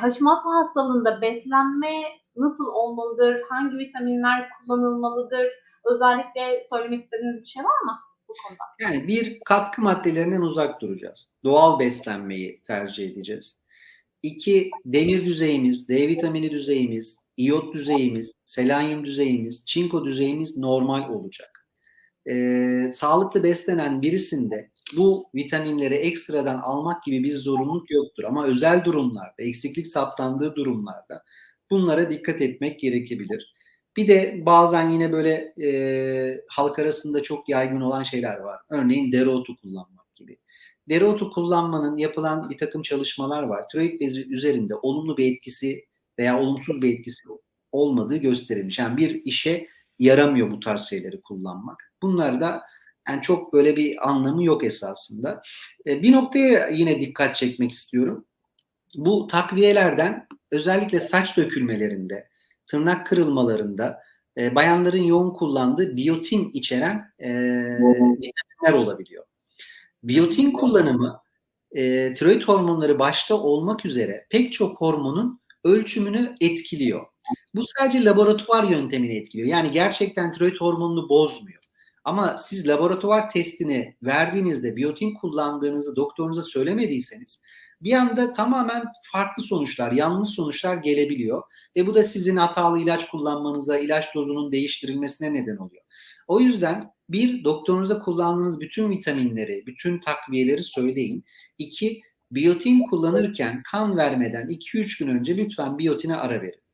Hashimoto hastalığında beslenme nasıl olmalıdır? Hangi vitaminler kullanılmalıdır? Özellikle söylemek istediğiniz bir şey var mı bu konuda? Yani bir katkı maddelerinden uzak duracağız. Doğal beslenmeyi tercih edeceğiz. İki, demir düzeyimiz, D vitamini düzeyimiz, iyot düzeyimiz, selenyum düzeyimiz, çinko düzeyimiz normal olacak. Ee, sağlıklı beslenen birisinde bu vitaminleri ekstradan almak gibi bir zorunluluk yoktur. Ama özel durumlarda, eksiklik saptandığı durumlarda bunlara dikkat etmek gerekebilir. Bir de bazen yine böyle e, halk arasında çok yaygın olan şeyler var. Örneğin dereotu kullanmak gibi. Dereotu kullanmanın yapılan bir takım çalışmalar var. Tiroid bezi üzerinde olumlu bir etkisi veya olumsuz bir etkisi olmadığı gösterilmiş. Yani bir işe yaramıyor bu tarz şeyleri kullanmak. Bunlar da yani çok böyle bir anlamı yok esasında. E, bir noktaya yine dikkat çekmek istiyorum. Bu takviyelerden özellikle saç dökülmelerinde, tırnak kırılmalarında e, bayanların yoğun kullandığı biyotin içeren e, vitaminler olabiliyor. Biyotin kullanımı e, tiroid hormonları başta olmak üzere pek çok hormonun ölçümünü etkiliyor. Bu sadece laboratuvar yöntemini etkiliyor. Yani gerçekten tiroid hormonunu bozmuyor. Ama siz laboratuvar testini verdiğinizde biyotin kullandığınızı doktorunuza söylemediyseniz bir anda tamamen farklı sonuçlar, yanlış sonuçlar gelebiliyor. Ve bu da sizin hatalı ilaç kullanmanıza, ilaç dozunun değiştirilmesine neden oluyor. O yüzden bir, doktorunuza kullandığınız bütün vitaminleri, bütün takviyeleri söyleyin. İki, biyotin kullanırken kan vermeden 2-3 gün önce lütfen biyotine ara verin.